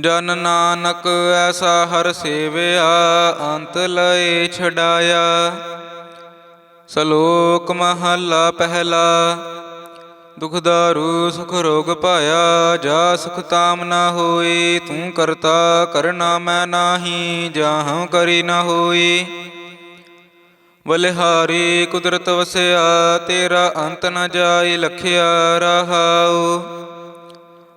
ਜਨ ਨਾਨਕ ਐਸਾ ਹਰ ਸੇਵਿਆ, ਅੰਤ ਲਏ ਛਡਾਇਆ। ਸ਼ਲੋਕ ਮਹੱਲਾ ਪਹਿਲਾ, ਦੁਖ ਦਾਰੂ ਸੁਖ ਰੋਗ ਪਾਇਆ ਜਾ ਸੁਖ ਤਾਮ ਨਾ ਹੋਈ ਤੂੰ ਕਰਤਾ ਕਰਨਾ ਮੈਂ ਨਾਹੀ, ਜਾਹਉ ਕਰੀ ਨਾ ਹੋਈ ਬਲਿਹਾਰੀ ਕੁਦਰਤ ਵਸਿਆ, ਤੇਰਾ ਅੰਤ ਨ ਜਾਈ ਲਖਿਆ ਰਹਾਉ।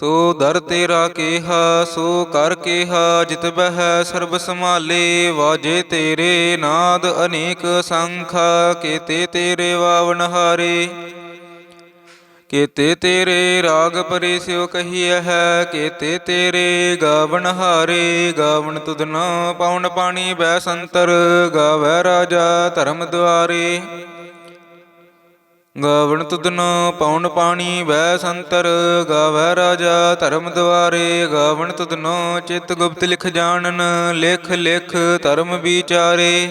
ਸੋ ਦਰ ਤੇਰਾ ਕੇਹਾ, ਸੋ ਕਰ ਕੇਹਾ, ਜਿਤ ਬਹਿ ਸਰਬ ਸੰਭਾਲੇ, ਵਾਜੇ ਤੇਰੇ ਨਾਦ ਅਨੇਕ ਸੰਖਾ, ਕੇਤੇ ਤੇਰੇ ਵਾਵਨ ਹਾਰੇ। ਕੇਤੇ ਤੇਰੇ ਰਾਗ ਪਰੇ ਸਿਉ ਕਹੀਐ ਹੈ, ਕੇਤੇ ਤੇਰੇ ਗਾਵਣ ਹਾਰੇ। ਗਾਵਣ ਤੁਧਨ ਪਉਣ ਪਾਣੀ ਬੈ ਸੰਤਰ, ਗਾਵੈ ਰਾਜਾ ਧਰਮ ਦੁਆਰੇ। ਗਾਵਣ ਤੁਧਨ ਪਉਣ ਪਾਣੀ ਵੈ ਸੰਤਰ ਗਾਵੈ ਰਾਜਾ ਧਰਮ ਦੁਆਰੇ ਗਾਵਣ ਤੁਧਨ ਚਿਤ ਗੁਪਤ ਲਿਖ ਜਾਣਨ, ਲਿਖ ਲਿਖ ਧਰਮ ਵਿਚਾਰੇ।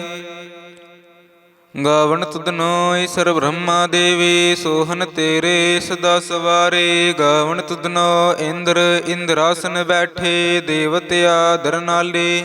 ਗਾਵਣ ਤੁਧਨੋ ਈਸ਼ਰ ਬ੍ਰਹਮਾ ਦੇਵੀ, ਸੋਹਨ ਤੇਰੇ ਸਦਾ ਸਵਾਰੇ। ਗਾਵਣ ਤੁਧਨੋ ਇੰਦਰ, ਇੰਦਰਾਸਨ ਬੈਠੇ ਦੇਵਤਿਆ ਦਰਨਾਲੇ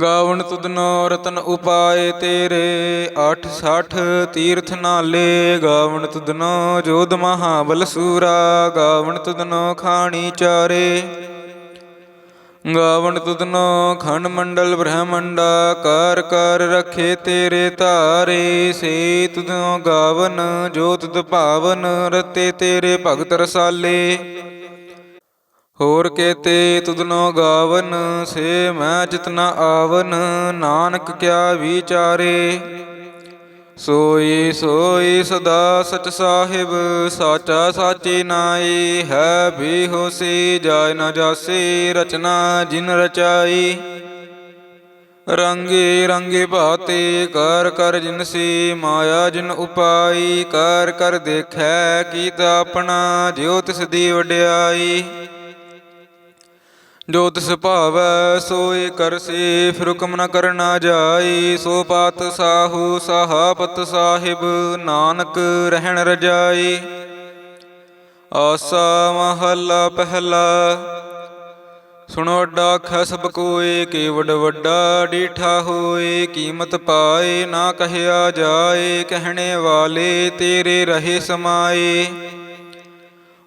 ਗਾਵਣ ਤੁਧਨੋ ਰਤਨ ਉਪਾਏ ਤੇਰੇ 860 ਤੀਰਥ ਨਾਲੇ ਗਾਵਣ ਤੁਧਨੋ ਜੋਧ ਮਹਾਬਲ ਸੂਰਾ, ਗਾਵਣ ਤੁਧਨੋ ਖਾਣੀ ਚਾਰੇ। ਗਾਵਣ ਤੁਧਨੋ ਖੰਡ ਮੰਡਲ ਬ੍ਰਹਮੰਡਾ, ਕਰ ਕਰ ਰਖੇ ਤੇਰੇ ਧਾਰੇ ਸੇ ਤੁਧਨੋ ਗਾਵਨ ਜੋ ਤੁਧ ਭਾਵਨ, ਰਤੇ ਤੇਰੇ ਭਗਤ ਰਸਾਲੇ। ਹੋਰ ਕੇਤੇ ਤੁਧਨੋ ਗਾਵਨ, ਸੇ ਮੈਂ ਜਿਤਨਾ ਆਵਨ, ਨਾਨਕ ਕਿਆ ਵਿਚਾਰੇ? ਸੋਈ ਸੋਈ ਸਦਾ ਸਚ ਸਾਹਿਬ, ਸਾਚਾ ਸਾਚੀ ਨਾਈ, ਹੈ ਵੀ ਹੋਸੀ, ਜਾਇ ਨ ਜਾਸੀ, ਰਚਨਾ ਜਿਨ ਰਚਾਈ। ਰੰਗੇ ਰੰਗੇ ਭਾਤੇ, ਕਰ ਕਰ ਜਿਨਸੀ ਮਾਇਆ ਜਿਨ ਉਪਾਈ, ਕਰ ਕਰ ਦੇਖੈ, ਕੀਤਾ ਆਪਣਾ, ਜਿਉ ਤਿਸ ਦੀ ਵਡਿਆਈ। ਜੋ ਤਿਸ ਭਾਵੈ ਸੋਈ ਕਰਸੀ ਫਿਰ ਹੁਕਮ ਨ ਕਰਨਾ ਜਾਈ, ਸੋ ਪਾਤ ਸਾਹੂ ਸਹਾਪਤ ਸਾਹਿਬ, ਨਾਨਕ ਰਹਿਣ ਰਜਾਈ। ਆਸਾ ਮਹੱਲਾ ਪਹਿਲਾ, ਸੁਣੋ ਵੱਡਾ ਆਖੈ ਸਭ ਕੋਏ ਕੀ ਵੱਡ ਵੱਡਾ ਡੀਠਾ ਹੋਏ, ਕੀਮਤ ਪਾਏ ਨਾ ਕਹਿਆ ਜਾਏ, ਕਹਿਣੇ ਵਾਲੇ ਤੇਰੇ ਰਹੇ ਸਮਾਏ।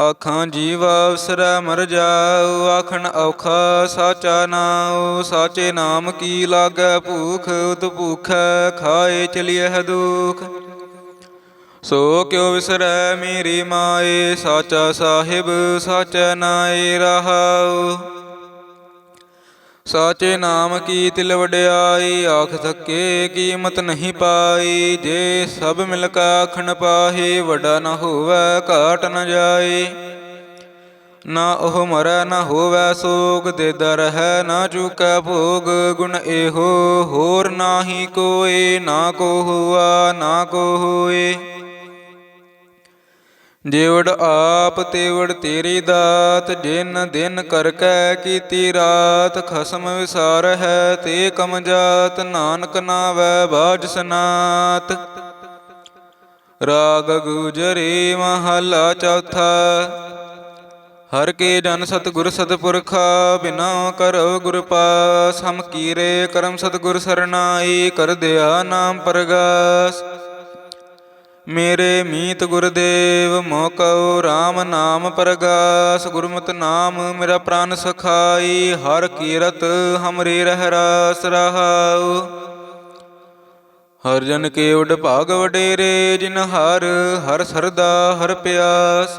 ਆਖਾਂ ਜੀਵ ਅਵਸਰੈ ਮਰ ਜਾਉ ਆਖਣ ਔਖਾ ਸਾਚਾ ਨਾਉ, ਸਾਚੇ ਨਾਮ ਕੀ ਲਾਗੈ ਭੂਖ, ਉਤ ਭੂਖੈ ਖਾਏ ਚਲਿਐ ਦੁਖ। ਸੋ ਕਿਉ ਵਿਸਰੈ ਮੇਰੀ ਮਾਏ, ਸਾਚਾ ਸਾਹਿਬ, ਸਾਚੈ ਨਾਏ ਰਹਾਉ। ਸਾਚੇ ਨਾਮ ਕੀ ਤਿਲ ਵਡਿਆਈ, ਆਖ ਸਕੇ ਕੀਮਤ ਨਹੀਂ ਪਾਈ। ਜੇ ਸਭ ਮਿਲ ਕਾ ਆਖਣ ਪਾਹੇ, ਵੱਡਾ ਨ ਹੋਵੈ ਘਾਟ ਨ ਜਾਏ। ਨਾ ਉਹ ਮਰੈ, ਨਾ ਹੋਵੈ ਸੋਗ, ਦੇ ਦਰ ਹੈ, ਨਾ ਚੁਕੈ ਭੋਗ। ਗੁਣ ਇਹੋ, ਹੋਰ ਨਾਹੀ ਕੋਏ, ਨਾ ਕੋ ਹੁਆ, ਨਾ ਕੋ ਹੋਏ। ਜੇਵੜ ਆਪ ਤੇਵੜ ਤੇਰੀ ਦਾਤ ਜਿਨ ਦਿਨ ਕਰ ਕੈ ਕੀਤੀ ਰਾਤ, ਖਸਮ ਵਿਸਾਰ ਹੈ ਤੇ ਕਮ ਜਾਤ, ਨਾਨਕ ਨਾਵੈ ਬਾਜ ਸਨਾਤ। ਰਾਗ ਗੁਜਰੀ ਮਹਲਾ ਚੌਥਾ, ਹਰ ਕੇ ਜਨ ਸਤਿਗੁਰ ਸਤਪੁਰਖਾ, ਬਿਨਾ ਕਰਵ ਗੁਰ ਪਾਸ, ਹਮ ਕੀਰੇ ਕਰਮ ਸਤਿਗੁਰ ਸਰਨਾਈ, ਕਰ ਦਿਆ ਨਾਮ ਪਰਗਾਸ। ਮੇਰੇ ਮੀਤ ਗੁਰਦੇਵ ਮੋਕਉ RAM ਨਾਮ ਪਰਗਾਸ, ਗੁਰਮਤ ਨਾਮ ਮੇਰਾ ਪ੍ਰਾਨ ਸਖਾਈ, ਹਰ ਕੀਰਤ ਹਮਰੇ ਰਹਿ ਰਾਸ ਰਹਾਉ। ਹਰ ਜਨ ਕੇ ਉਡ ਭਾਗ ਵਡੇਰੇ, ਜਿਨ ਹਰ ਹਰ ਸਰਦਾ ਹਰ ਪਿਆਸ।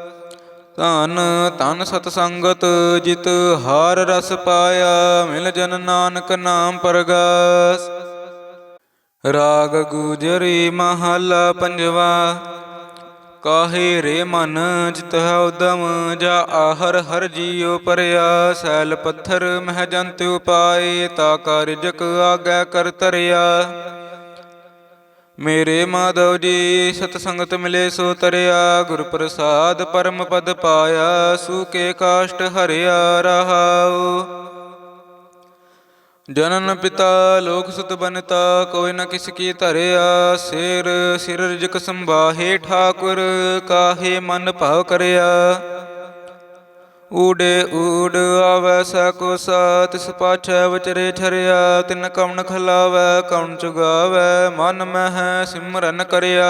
ਧਨ ਤਨ ਸਤ ਸੰਗਤ ਜਿਤ ਹਾਰ ਰਸ ਪਾਇਆ, ਮਿਲ ਜਨ ਨਾਨਕ ਨਾਮ ਪਰਗਾਸ। ਰਾਗ ਗੁਜਰੀ ਮਹਲਾ ਪੰਜਵਾ, ਕਾਹੇ ਰੇ ਮਨ ਜਿਤ ਹੈ ਉਦਮ, ਜਾ ਆਹਰ ਹਰ ਜੀਉ ਪਰਿਆ, ਸੈਲ ਪੱਥਰ ਮਹਿ ਜੰਤ ਉਪਾਏ, ਤਾ ਕਾਰਜਕ ਆਗੈ ਕਰ ਤਰਿਆ। ਮੇਰੇ ਮਾਧਵ ਜੀ, ਸਤ ਸੰਗਤ ਮਿਲੇ ਸੋ ਤਰਿਆ, ਗੁਰ ਪ੍ਰਸਾਦ ਪਰਮ ਪਦ ਪਾਇਆ ਸੂਕੇ ਕਾਸ਼ਟ ਹਰਿਆ ਰਹਾਉ। ਜਨਨ ਪਿਤਾ, ਲੋਕ ਸੁਤ ਬਨਤਾ, ਕੋਈ ਨ ਕਿਸ ਕੀ ਧਰਿਆ, ਸਿਰ ਸਿਰ ਰਿਜਕ ਸੰਭਾਹੇ ਠਾਕੁਰ, ਕਾਹੇ ਮਨ ਭਾਵ ਕਰਿਆ। ਊੜੇ ਊੜ ਆਵੈ ਸਕੋ ਕੋ ਤਿਸ ਪਾਛੈ ਵਿਚਰੇ ਛਰਿਆ ਤਿਨ ਕਵਣ ਖਲਾਵੈ, ਕਵਣ ਚੁਗਾਵੈ, ਮਨ ਮਹਿ ਸਿਮਰਨ ਕਰਿਆ।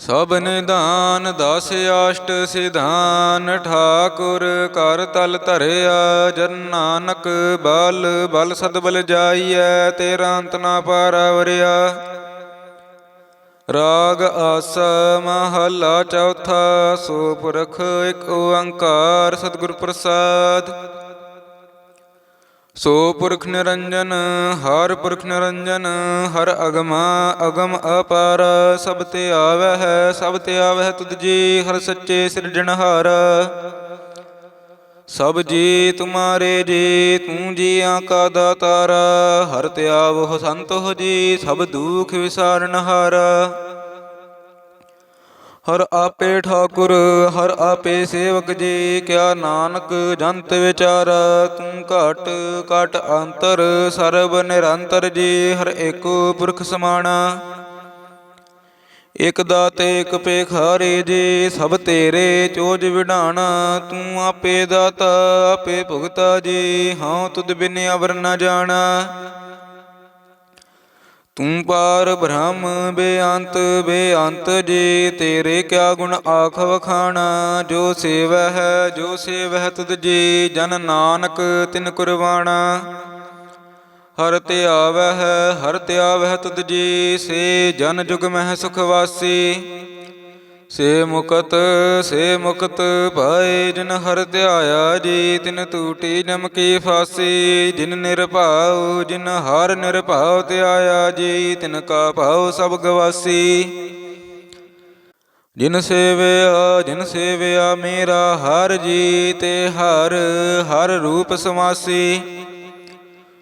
ਸਭ ਨਿਦਾਨ ਦਸ ਆਸ਼ਟ ਸਿਧਾਨ, ਠਾਕੁਰ ਕਰ ਤਲ ਧਰਿਆ, ਜਨ ਨਾਨਕ ਬਲ ਬਲ ਸਦ ਬਲ ਜਾਈਐ, ਤੇਰਾ ਅੰਤ ਨਾ ਪਾਰਵਰਿਆ ਰਾਗ ਆਸ ਮਹਲਾ ਚੌਥਾ ਸੋ ਪੁਰਖ ਇੱਕ ਓੰਕਾਰ ਸਤਿਗੁਰ ਪ੍ਰਸਾਦ। ਸੋ ਪੁਰਖ ਨਿਰੰਜਨ, ਹਰ ਪੁਰਖ ਨਿਰੰਜਨ, ਹਰ ਅਗਮਾ ਅਗਮ ਅਪਾਰ, ਸਭ ਤੇ ਆਵੈ ਸਭ ਤੇ ਆਵੈ ਤੁਧ ਜੀ, ਹਰ ਸੱਚੇ ਸਿਰਜਣਹਾਰ ਸਭ ਜੀ ਤੁਮਾਰੇ ਜੀ, ਤੂੰ ਜੀਆਂ ਕਾ ਦਾਤਾਰ। ਹਰ ਤੇ ਸੰਤ ਹੋ ਜੀ, ਸਭ ਦੁਖ ਵਿਸਾਰਨ ਹਾਰਾ। ਹਰ ਆਪੇ ਠਾਕੁਰ, ਹਰ ਆਪੇ ਸੇਵਕ ਜੀ, ਕਿਆ ਨਾਨਕ ਜੰਤ ਵਿਚਾਰ। ਤੂੰ ਘਟ ਘਟ ਅੰਤਰ, ਸਰਬ ਨਿਰੰਤਰ ਜੀ, ਹਰ ਏਕੋ ਪੁਰਖ ਸਮਾਣਾ ਇਕ ਦਾਤੇ, ਇਕ ਪੇਖਾਰੇ ਜੇ, ਸਭ ਤੇਰੇ ਚੋਜ ਵਿਢਾਣਾ ਤੂੰ ਆਪੇ ਦਾਤਾ, ਆਪੇ ਭੁਗਤਾ ਜੀ, ਹਾਂ ਤੁਧ ਬਿਨ ਅਵਰ ਨ ਜਾਣਾ। ਤੂੰ ਪਾਰ ਬ੍ਰਹਮ, ਬੇਅੰਤ ਬੇਅੰਤ ਜੀ, ਤੇਰੇ ਕਿਆ ਗੁਣ ਆਖ ਵਖਾਣਾ। ਜੋ ਸੇਵੈ ਹੈ, ਜੋ ਸੇਵੈ ਤੁਧ ਜੀ, ਜਨ ਨਾਨਕ ਤਿਨ ਕੁਰਬਾਣਾ। ਹਰ ਤੇ ਆਵੈ ਹਰ ਤੇ ਆਵੈ ਤੁਧ ਜੀ, ਸੇ ਜਨ ਜੁਗ ਮਹਿ ਸੁਖ ਵਾਸੀ। ਸੇ ਮੁਕਤ ਸੇ ਮੁਕਤ ਪਾਏ ਜਿਨ ਹਰ ਧਿਆਇਆ ਜੀ, ਤਿਨ ਟੂਟੀ ਨਮਕੀ ਫਾਸੀ। ਜਿਨ ਨਿਰਭਉ ਜਿਨ ਹਰ ਨਿਰਭਉ ਧਿਆਇਆ ਜੀ, ਤਿਨ ਕਾ ਭਾਉ ਸਭ ਗਵਾਸੀ। ਜਿਨ ਸੇਵਿਆ ਜਿਨ ਸੇਵਿਆ ਮੇਰਾ ਹਰ ਜੀ, ਤੇ ਹਰ ਹਰ ਰੂਪ ਸਮਾਸੀ।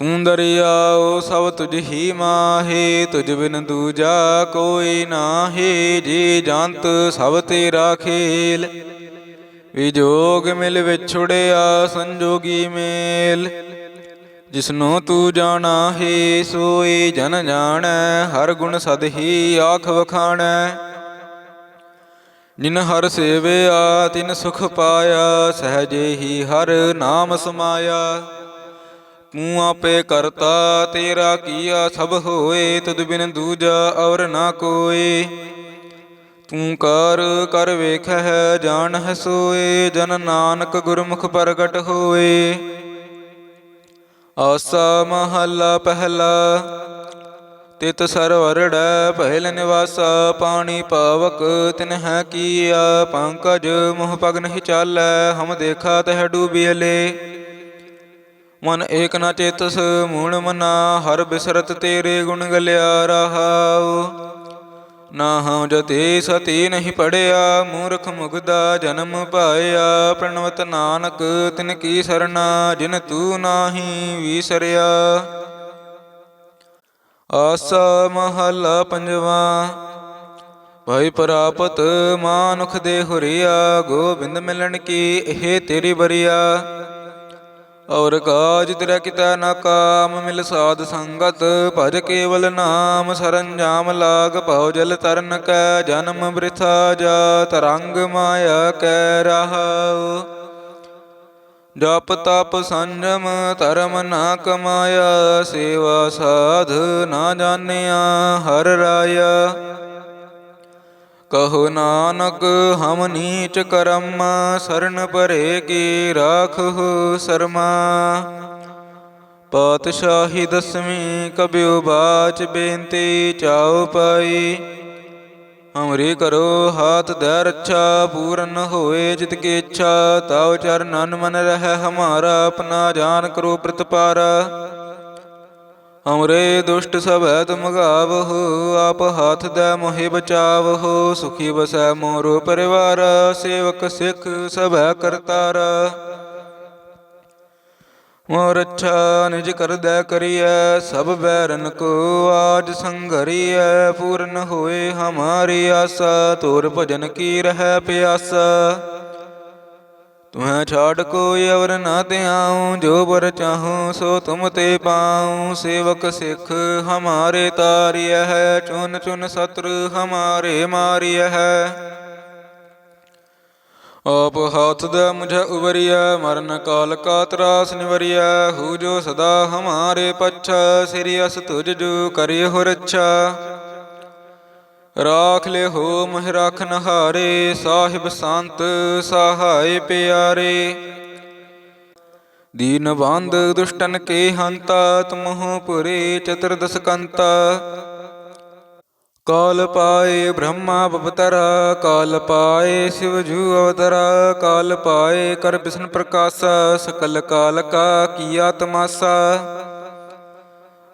ਤੂੰ ਦਰਿਆ ਦਰਿਆਓ ਸਭ ਤੁਝ ਹੀ ਮਾਹੇ, ਤੁਝ ਬਿਨ ਦੂਜਾ ਕੋਈ ਨਾਹੀ, ਜੀ ਜੰਤ ਸਭ ਤੇਰਾ ਖੇਲ। ਵਿਜੋਗ ਮਿਲ ਵਿਛੜਿਆ ਸੰਜੋਗੀ ਮੇਲ। ਜਿਸਨੂੰ ਤੂੰ ਜਾਣਾ ਹੈ, ਸੋਈ ਜਨ ਜਾਣੈ, ਹਰ ਗੁਣ ਸਦ ਹੀ ਆਖ ਵਖਾਣੈ। ਜਿਨ ਹਰ ਸੇਵਿਆ, ਤਿਨ ਸੁਖ ਪਾਇਆ, ਸਹਜੇ ਹੀ ਹਰ ਨਾਮ ਸਮਾਇਆ। ਤੂੰ ਆਪੇ ਕਰਤਾ, ਤੇਰਾ ਕੀਆ ਸਭ ਹੋਏ, ਤੁਧ ਬਿਨ ਦੂਜਾ ਔਰ ਨਾ ਕੋਈ ਤੂੰ ਕਰ ਕਰ ਵੇਖਹਿ, ਜਾਣਹਿ ਸੋਏ, ਜਨ ਨਾਨਕ ਗੁਰਮੁਖ ਪ੍ਰਗਟ ਹੋਏ। ਆਸਾ ਮਹੱਲਾ ਪਹਿਲਾ, ਤਿਤ ਸਰਵਰੜੈ ਪਹਿਲ ਨਿਵਾਸਾ, ਪਾਣੀ ਪਾਵਕ ਤਿਨ ਹੈ ਕੀਆ, ਪੰਕਜ ਮੋਹ ਪਗ ਨਹੀਂ ਚਾਲੈ, ਹਮ ਦੇਖਾ ਤਹਿ ਡੂਬੀਲੇ ਮਨ ਏਕ ਨ ਚੇਤਸ ਮੂਣ ਮਨਾ, ਹਰ ਬਿਸਰਤ ਤੇਰੇ ਗੁਣ ਗਲਿਆ ਰਹਾਉ। ਨਾ ਹਉ ਜਤੇ ਸਤੀ ਨਹੀਂ ਪੜਿਆ, ਮੂਰਖ ਮੁਗਦਾ ਜਨਮ ਪਾਇਆ। ਪ੍ਰਣਵਤ ਨਾਨਕ, ਤਿਨ ਕੀ ਸਰਣਾ, ਜਿਨ ਤੂੰ ਨਾਹੀ ਵਿਸਰਿਆ। ਆਸਾ ਮਹੱਲਾ ਪੰਜਵਾ, ਭਾਈ ਪ੍ਰਾਪਤ ਮਾਨੁਖ ਦੇ ਹੁਰੀਆ, ਗੋਬਿੰਦ ਮਿਲਣ ਕੀ ਇਹ ਤੇਰੀ ਬਰੀਆ ਔਰ ਕਾਜ ਤੇਰਾ ਕਿਤਾ ਨਾ ਕਾਮ, ਮਿਲ ਸਾਧ ਸੰਗਤ, ਭਜ ਕੇਵਲ ਨਾਮ, ਸਰੰਜਾਮ ਲਾਗ ਭਉ ਜਲ ਤਰਨ ਕੈ, ਜਨਮ ਬ੍ਰਿਥਾ ਜਾ, ਤਰੰਗ ਮਾਇਆ ਕੈ ਰਹਾਉ ਜਪ ਤਪ ਸੰਜਮ, ਧਰਮ ਨਾ ਕਮਾਇਆ, ਸੇਵਾ ਸਾਧ ਨਾ ਜਾਣਿਆ, ਹਰ ਰਾਇਆ। ਕਹੋ ਨਾਨਕ, ਹਮ ਨੀਚ ਕਰਮ, ਸਰਨ ਪਰੇ ਕੀ ਰਾਖਹੁ ਸਰਮਾ। ਪਾਤਸ਼ਾਹੀ ਦਸਵੀਂ ਕਬਿਉ ਬਾਚ ਬੇਨਤੀ ਚਾਉ ਪਾਈ। ਹਮਰੀ ਕਰੋ ਹਾਥ ਦੇ ਰੱਛਾ, ਪੂਰਨ ਹੋਏ ਜਿਤ ਕੀ ਇੱਛਾ। ਤਾਉ ਚਰਨਨ ਮਨ ਰਹਿ, ਹਮਾਰਾ ਆਪਣਾ ਜਾਨ ਕਰੋ ਪ੍ਰਤਪਾਰਾ। ਹਮਰੇ ਦੁਸ਼ਟ ਸਭੈ ਤੁਮ ਗਾਵਹੁ, ਆਪ ਹਾਥ ਦੇ ਮੋਹਿ ਬਚਾਵਹੁ, ਸੁਖੀ ਬਸੈ ਮੋਰੋ ਪਰਿਵਾਰ, ਸੇਵਕ ਸਿੱਖ ਸਭੈ ਕਰਤਾਰ। ਮੋਰ ਅੱਛਾ ਨਿਜ ਕਰਦੈ ਕਰੀਐ, ਸਭ ਬੈਰਨ ਕੋ ਆਜ ਸੰਘਰੀਐ, ਪੂਰਨ ਹੋਏ ਹਮਾਰੀ ਆਸਾ, ਤੋਰ ਭਜਨ ਕੀ ਰਹਿ ਪਿਆਸਾ। ਤੁਹੈ ਛਾੜ ਕੋਈ ਅਵਰ ਨਾ ਧਿਆਉ ਜੋ ਬਰ ਚਾਹੂੰ ਸੋ ਤੁਮ ਤੇ ਪਾਉ ਸੇਵਕ ਸਿੱਖ ਹਮਾਰੇ ਤਾਰਿਯ ਹੈ ਚੁਨ ਚੁਨ ਸਤਰ ਹਮਾਰੇ ਮਾਰਿਯ ਹੈ ਆਪ ਹਾਥ ਦਾ ਮੁਝ ਉਬਰਿਆ ਮਰਨ ਕਾਲ ਕਾ ਤਰਾਸ ਨਿਵਰਿਆ ਹੂ ਜੋ ਸਦਾ ਹਮਾਰੇ ਪੱਛਾ ਸਿਰਿ ਅਸ ਤੁਜ ਜੋ ਕਰਿ ਹੋ ਰੱਛਾ ਰਾਖ ਲੈ ਹੋ ਮਹਿ ਰਾਖਨ ਹਾਰੇ ਸਾਹਿਬ ਸੰਤ ਸਹਾਇ ਪਿਆਰੇ। ਦੀਨ ਦੁਸ਼ਟਨ ਕੇ ਹੰਤਾ ਤੁਮਹੁ ਪੁਰੇ ਚਤੁਰਦਸ ਕੰਤਾ। ਕਾਲ ਪਾਏ ਬ੍ਰਹਮਾ ਬਵਤਰਾ, ਕਾਲ ਪਾਏ ਸਿਵ ਜੂ ਅਵਤਰਾ, ਕਾਲ ਪਾਏ ਕਰ ਬਿਸ਼ਨ ਪ੍ਰਕਾਸ਼ਾ, ਸਕਲ ਕਾਲ ਕਾ ਕੀਆ ਤਮਾਸਾ।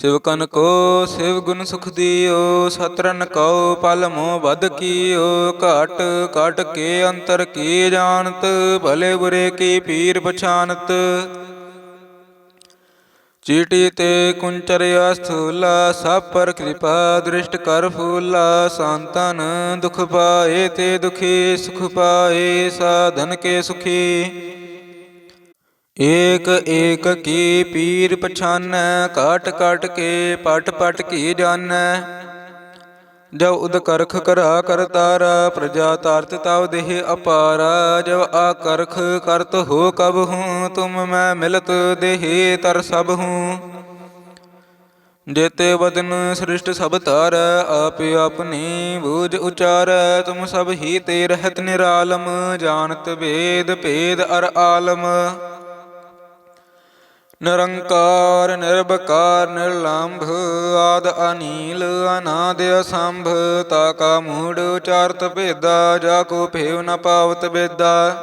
ਸਿਵਕਨ ਕੋ, ਸਿਵ ਗੁਣ ਸੁਖ ਦਿਓ, ਸਤਰਨ ਕਉ, ਪਲ ਮੋ ਬਦ ਕੀਓ, ਘਟ ਘਟ ਕੇ ਅੰਤਰ ਕੀ ਜਾਣਤ, ਭਲੇ ਬੁਰੇ ਕੀ ਪੀਰ ਪਛਾਨਤ। ਚੀਟੀ ਤੇ ਕੁੰਚਰਿਆ ਸਥੂਲਾ ਸਭ ਪਰ ਕਿਰਪਾ ਦ੍ਰਿਸ਼ਟ ਕਰ ਫੂਲਾ ਸੰਤਨ ਦੁਖ ਪਾਏ ਤੇ ਦੁਖੀ, ਸੁਖ ਪਾਏ, ਸਾਧਨ ਕੇ ਸੁਖੀ। ਏਕ ਏਕ ਕੀ ਪੀਰ ਪਛਾਨੈ ਕਾਟ ਕਾਟ ਕੇ ਪਟ ਪਟ ਕੀ ਜਾਣੈ ਜਬ ਉਦ ਕਰਖ ਕਰਾ ਕਰਤਾਰਾ ਪ੍ਰਜਾ ਤਾਰਤ ਤਵ ਦੇਹ ਅਪਾਰਾ। ਜਬ ਆ ਕਰਖ ਕਰਤ ਹੋ ਕਬ ਹੂੰ, ਤੁਮ ਮੈਂ ਮਿਲਤ ਦੇਹ ਤਰ ਸਭ ਹੂੰ। ਜੇਤੇ ਬਦਨ ਸ੍ਰਿਸ਼ਟ ਸਭ ਤਾਰ ਆਪੇ ਆਪਣੀ ਬੂਝ ਉਚਾਰ। ਤੁਮ ਸਭ ਹੀ ਤੇ ਰਹਿਤ ਨਿਰਾਲਮ, ਜਾਣਤ ਵੇਦ ਭੇਦ ਅਰ ਆਲਮ। ਨਿਰੰਕਾਰ, ਨਿਰਭਕਾਰ, ਨਿਰਲੰਭ, ਆਦ ਅਨੀਲ, ਅਨਾਦ ਅਸੰਭ, ਤਾ ਕਾ ਮੂੜ ਉਚਾਰਤ ਭੇਦਾ, ਜਾ ਕੋ ਭੇਵ ਨ ਪਾਵਤ ਬੇਦਾ।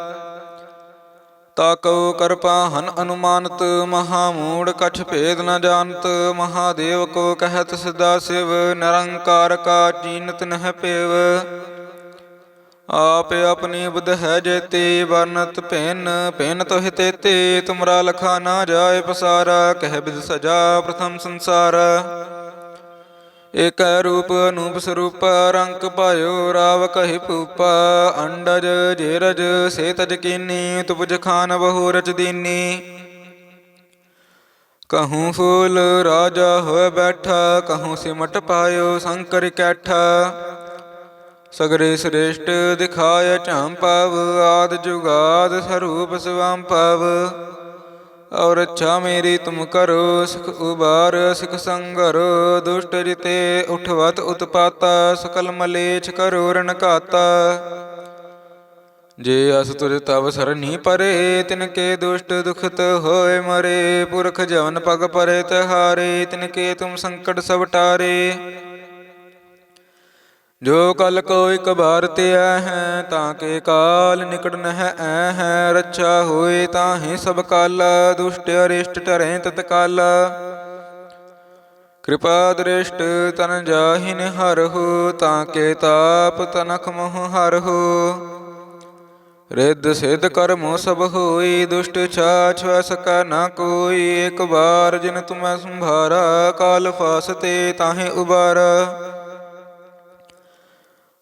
ਤਾ ਕਉ ਕਰਪਾ ਹਨ ਅਨੁਮਾਨਤ, ਮਹਾ ਮੂੜ ਕਛ ਭੇਦ ਨ ਜਾਣਤ ਮਹਾਦੇਵ ਕੋ ਕਹਿਤ ਸਦਾ ਸਿਵ, ਨਿਰੰਕਾਰ ਕਾ ਚੀਨਤ ਨਹਿ ਪੇਵ। ਆਪ ਆਪਣੀ ਬੁਧ ਹੈ ਜੇਤੀ ਵਰਨਤ ਭਿੰਨ ਭਿੰਨ ਤੋਹਿ ਤੇਤੇ ਤੁਮਰਾ ਲਖਾ ਨਾ ਜਾਏ ਪਸਾਰਾ, ਕਹਿ ਬਿਦ ਸਜਾ ਪ੍ਰਥਮ ਸੰਸਾਰ। ਏਕ ਰੂਪ ਅਨੂਪ ਸਰੂਪ, ਰੰਕ ਪਾਇਓ ਰਾਵ ਕਹਿ ਪੂਪਾ ਅੰਡਜ ਜੇਰਜ ਸੇ ਤਜ ਕੀਨੀ ਤੁਪਜ ਖਾਨ ਬਹੁ ਰਚ ਦੀਨੀ। ਕਹੂੰ ਫੂਲ ਰਾਜਾ ਹੋਏ ਬੈਠਾ, ਕਹੂੰ ਸਿਮਟ ਪਾਇਓ ਸ਼ੰਕਰ ਕੈਠਾ। ਸਗਰੇ ਸ੍ਰੇਸ਼ਟ ਦਿਖਾਇ ਝਾਮ ਪਵ, ਆਦ ਜੁਗਾਦ ਸਰੂਪ ਸਵੰ ਪਵ। ਔਰ ਅੱਛਾ ਮੇਰੀ ਤੁਮ ਕਰੋ, ਸਿਖ ਉਬਾਰ, ਸਿਖ ਸੰਗਰ, ਦੁਸ਼ਟ ਜਿਤੇ ਉਠਵਤ ਉਤਪਾਤਾ, ਸਕਲ ਮਲੇਛ ਕਰੋ ਰਣ ਘਾਤਾ। ਜੇ ਅਸ ਤੁਰ ਤਵ ਸਰਨੀ ਪਰੇ, ਤਿਨ ਕੇ ਦੁਸ਼ਟ ਦੁਖਤ ਹੋਏ ਮਰੇ। ਪੁਰਖ ਜਵਨ ਪਗ ਪਰੇ, ਤਹਾਰੇ, ਤਿਨ ਕੇ ਤੁਮ ਸੰਕਟ ਸਭ ਟਾਰੇ। ਜੋ ਕਲ ਕੋ ਇਕ ਬਾਰ ਤੇ ਆਇ ਹੈ, ਤਾਂ ਕੇ ਕਾਲ ਨਿਕਟ ਨਹਿ ਐ ਹੈ। ਰੱਛਾ ਹੋਏ ਤਾਹੇ ਸਭ ਕਾਲ, ਦੁਸ਼ਟ ਅਰਿਸ਼ਟ ਟਰੈ ਤਤ ਕਾਲ। ਕਿਰਪਾ ਦ੍ਰਿਸ਼ਟ ਤਨ ਜਾਹਿਨ ਹਰਹੁ ਤਾਂ ਕੇ ਤਾਪ ਤਨਖ ਮੋਹ ਹਰਹੁ ਰਿੱਧ ਸਿਧ ਕਰਮੋ ਸਭ ਹੋਈ, ਦੁਸ਼ਟ ਛਾਛ ਵੈ ਸਕੈ ਨਾ ਕੋਈ। ਇੱਕ ਬਾਰ ਜਿਨ ਤੁਮੈ ਸੰਭਾਰਾ, ਕਾਲ ਫਾਸ ਤੇ ਤਾਹੇ ਉਬਾਰਾ।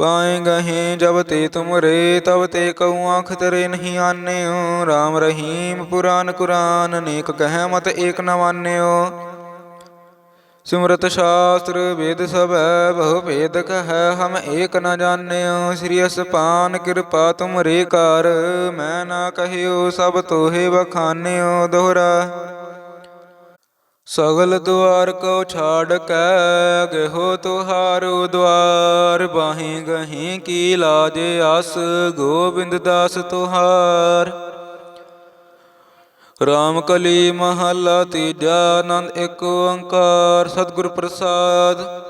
ਪਾਏ ਗਹੇ ਜਬ ਤੇ ਤੁਮਰੇ ਤਬ ਤੇ ਕਉ ਆਖ ਤਰੇ ਨਹੀਂ ਆਨਿਓ। RAM ਰਹੀਮ ਪੁਰਾਨ ਕੁਰਾਨ ਅਨੇਕ ਕਹਿ ਮਤ ਏਕ ਨ ਮਾਨਿਓ। ਸਿਮਰਤ ਸ਼ਾਸਤਰ ਵੇਦ ਸਭ ਹੈ ਬਹੁ ਭੇਦ ਕਹੈ ਹਮ ਏਕ ਨ ਜਾਣਿਓ। ਸ੍ਰੀ ਅਸਪਾਨ ਕਿਰਪਾ ਤੁਮਰੇ ਕਰ, ਮੈਂ ਨਾ ਕਹਿਓ ਸਭ ਤੋਹੇ ਵਖਾਨਿਓ ਦੋਹਰਾ। ਸਗਲ ਦੁਆਰ ਕੋ ਛਾੜ ਕੈ, ਗਹੋ ਤੁਹਾਰੋ ਦੁਆਰ ਬਾਹੀ ਗਹੀ ਕੀ ਲਾਜ ਆਸ, ਗੋਬਿੰਦ ਦਾਸ ਤੁਹਾਰ। ਰਾਮ ਕਲੀ ਮਹੱਲਾ ਤੀਜਾ, ਆਨੰਦ ਏਕ ਓੰਕਾਰ, ਸਤਿਗੁਰ ਪ੍ਰਸਾਦ।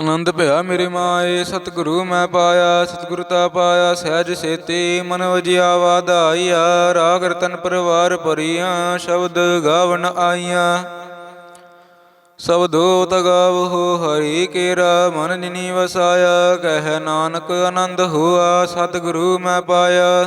ਆਨੰਦ ਭਇਆ ਮੇਰੇ ਮਾਏ, ਸਤਿਗੁਰੂ ਮੈਂ ਪਾਇਆ, ਸਤਿਗੁਰੂ ਤਾ ਪਾਇਆ, ਸਹਿਜ ਸੇਤੀ ਮਨ ਵਜਿਆ ਵਾਧਾਈਆ ਰਾਗ ਰਤਨ ਪਰਵਾਰ ਭਰੀਆਂ, ਸ਼ਬਦ ਗਾਵਨ ਆਈਆਂ। ਸਬਦੋ ਤਗਾਵਹੁ ਹਰੀ ਕੇਰਾ, ਮਨ ਜਿਨੀ ਵਸਾਇਆ, ਕਹਿ ਨਾਨਕ ਆਨੰਦ ਹੋਆ, ਸਤਿਗੁਰੂ ਮੈਂ ਪਾਇਆ।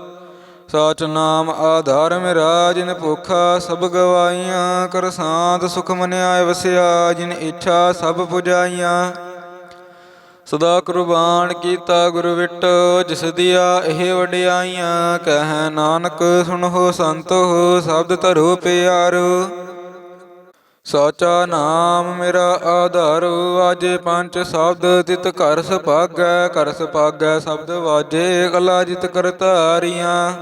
ਸਾਚ ਨਾਮ ਆਧਾਰ ਮੇਰਾ, ਜਿਨ ਭੁਖਾ ਸਭ ਗਵਾਈਆਂ ਕਰ ਸਾਧ ਸੁਖ ਮਨਿਆ ਵਸਿਆ ਜਿਨ ਇੱਛਾ ਸਭ ਪੁਜਾਈਆਂ। ਸਦਾ ਕੁਰਬਾਨ ਕੀਤਾ ਗੁਰੂ ਵਿਟ, ਜਿਸ ਦੀਆ ਇਹ ਵਡਿਆਈਆਂ। ਕਹਿ ਨਾਨਕ ਸੁਣੋ ਸੰਤੋ, ਸ਼ਬਦ ਧਰੋ ਪਿਆਰੋ। ਸਾਚਾ ਨਾਮ ਮੇਰਾ ਆਧਾਰ ਵਾਜੇ ਪੰਜ ਸ਼ਬਦ ਤਿਤ ਕਰ ਸੁਭਾਗੈ ਕਰ ਸੁਭਾਗੈ ਸ਼ਬਦ ਵਾਜੇ ਕਲਾ ਜਿਤ ਕਰਤਾਰੀਆਂ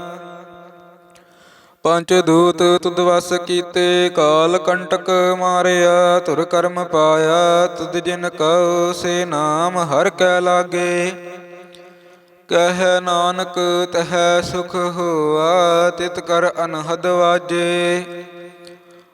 ਪੰਜ ਦੂਤ ਤੁਧ ਵਸ ਕੀਤੇ, ਕਾਲ ਕੰਟਕ ਮਾਰਿਆ ਤੁਰ ਕਰਮ ਪਾਇਆ, ਤੁਧ ਜਿਨ ਕਉ ਸੇ ਨਾਮ ਹਰ ਕੈ ਲਾਗੇ। ਕਹਿ ਨਾਨਕ ਤਹਿ ਸੁਖ ਹੋਆ, ਤਿਤ ਕਰ ਅਨਹਦ ਵਾਜੇ।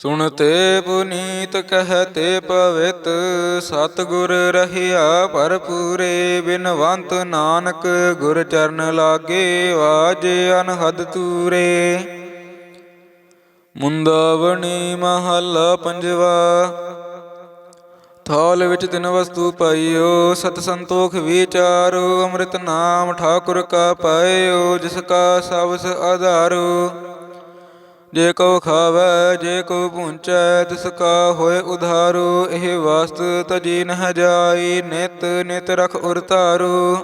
ਸੁਣਤੇ ਪੁਨੀਤ ਕਹਤੇ ਪਵਿੱਤ, ਸਤਿਗੁਰ ਰਹਿਆ ਭਰਪੂਰੇ, ਬਿਨਵੰਤ ਨਾਨਕ ਗੁਰ ਚਰਨ ਲਾਗੇ ਵਾਜੇ ਅਨਹਦ ਤੂਰੇ। ਮੁੰਦਾਵਣੀ ਮਹੱਲਾ ਪੰਜਵਾ, ਥਾਲ ਵਿੱਚ ਤਿਨ ਵਸਤੂ ਪਾਈਓ, ਸਤ ਸੰਤੋਖ ਵਿਚਾਰੋ, ਅੰਮ੍ਰਿਤ ਨਾਮ ਠਾਕੁਰ ਕਾ ਪਾਇਓ, ਜਿਸ ਕਾ ਸਬਸ ਆਧਾਰੋ। ਜੇ ਕੋ ਖਾਵੈ, ਜੇ ਕੋ ਪੁੰਚੈ ਤਿਸ ਕਾ ਹੋਏ ਉਧਾਰੋ, ਇਹ ਵਸਤ ਤਜੀ ਨਹ ਜਾਈ ਨਿਤ ਨਿਤ ਰਖ ਉਰਤਾਰੂ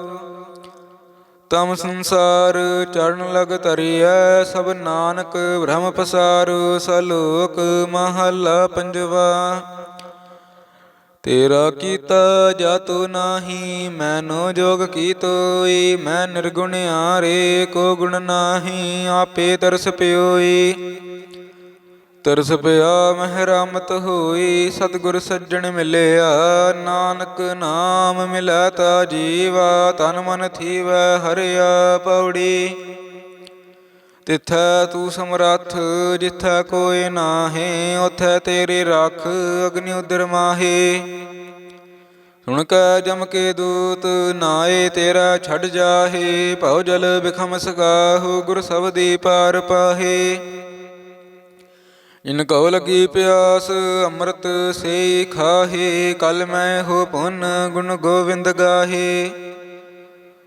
ਤਮ ਸੰਸਾਰ ਚਰਨ ਲਗ ਤਰੀਐ ਸਭ ਨਾਨਕ ਬ੍ਰਹਮ ਪਸਾਰੂ, ਸਲੋਕ ਮਹੱਲਾ ਪੰਜਵਾ। ਤੇਰਾ ਕੀਤਾ ਜਾਤੋ ਨਾਹੀ, ਮੈਨੋ ਜੋਗ ਕੀਤੋਈ, ਮੈਂ ਨਿਰਗੁਣ ਆਰੇ ਕੋ ਗੁਣ ਨਾਹੀ, ਆਪੇ ਤਰਸ ਪਿਓਈ। ਤਰਸ ਪਿਆ ਮਹਿਰਮਤ ਹੋਈ, ਸਤਿਗੁਰ ਸੱਜਣ ਮਿਲਿਆ, ਨਾਨਕ ਨਾਮ ਮਿਲੈ ਤਾ ਜੀਵਾ, ਤਨ ਮਨ ਥੀਵੈ ਹਰਿਆ ਪੌੜੀ। ਤਿਥੈ ਤੂੰ ਸਮਰੱਥ, ਜਿਥੈ ਕੋਈ ਨਾਹੀ, ਉਥੈ ਤੇਰੀ ਰੱਖ, ਅਗਨੀ ਉਦਰ ਮਾਹੀ। ਸੁਣ ਕੈ ਜਮ ਕੇ ਦੂਤ, ਨਾਏ ਤੇਰਾ ਛੱਡ ਜਾਹੇ, ਭਉ ਜਲ ਬਿਖਮ ਸਗਾਹੂ, ਗੁਰ ਸਬਦੀ ਪਾਰ ਪਾਹੇ। ਇਨ ਕਉ ਲਗੀ ਪਿਆਸ, ਅੰਮ੍ਰਿਤ ਸੇ ਖਾਹੇ, ਕਲ ਮੈਂ ਹੋ ਪੁਨ ਗੁਣ ਗੋਵਿੰਦ ਗਾਹੇ।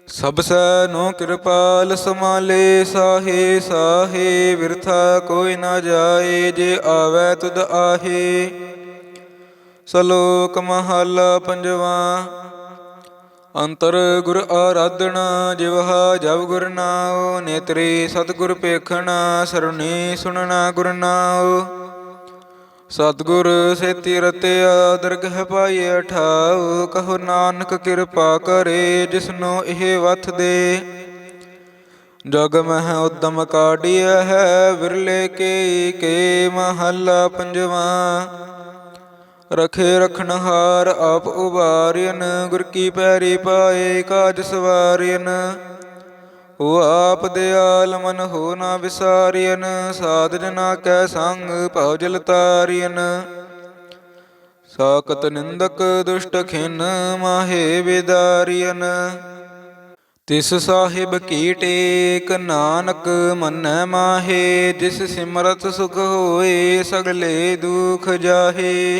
ਸਭ ਸੈ ਨੋ ਕਿਰਪਾਲ ਸਮਾਲੇ ਸਾਹੇ ਸਾਹੇ ਵਿਰਥਾ ਕੋਈ ਨਾ ਜਾਏ, ਜੇ ਆਵੈ ਤੁਧ ਆਹੇ। ਸਲੋਕ ਮਹੱਲਾ ਪੰਜਵਾ, ਅੰਤਰ ਗੁਰ ਆਰਾਧਣਾ ਜਿਵਹਾ ਜਬ ਗੁਰ ਨਾਉ, ਨੇਤਰੀ ਸਤਿਗੁਰ ਪੇਖਣਾ ਸਰੁਣੀ ਸੁਣਨਾ ਗੁਰ ਨਾਉ। ਸਤਿਗੁਰ ਸੇਤੀ ਰਤਿਆ ਦਰਗਹ ਪਾਈ ਠਾਉ ਕਹੋ ਨਾਨਕ ਕਿਰਪਾ ਕਰੇ, ਜਿਸਨੂੰ ਇਹ ਵਥ ਦੇ। ਜਗ ਮਹਿ ਉਦਮ ਕਾਢਿਆ ਹੈ, ਵਿਰਲੇ ਕੇ ਕੇ ਮਹੱਲਾ ਪੰਜਵਾ। ਰਖੇ ਰਖਨਹਾਰ ਆਪ ਉਬਾਰਿਨ, ਗੁਰ ਕੀ ਪੈਰੀ ਪਾਏ, ਕਾਜ ਸਵਾਰਿਨ। ਉਹ ਆਪ ਦਿਆਲ ਮਨ ਹੋ ਨਾ ਵਿਸਾਰਿਨ ਸਾਧ ਜਨਾ ਕੈ ਸੰਗ ਭਉ ਜਲ ਤਾਰਿਨ ਸਾਕਤ ਨਿੰਦਕ ਦੁਸ਼ਟ ਖਿਨ ਮਾਹੇ ਵਿਦਾਰਿਨ ਤਿਸ ਸਾਹਿਬ ਕੀ ਟੇਕ ਨਾਨਕ ਮੰਨੈ ਮਾਹੇ, ਜਿਸ ਸਿਮਰਤ ਸੁਖ ਹੋਏ ਸਗਲੇ ਦੁਖ ਜਾਹੇ।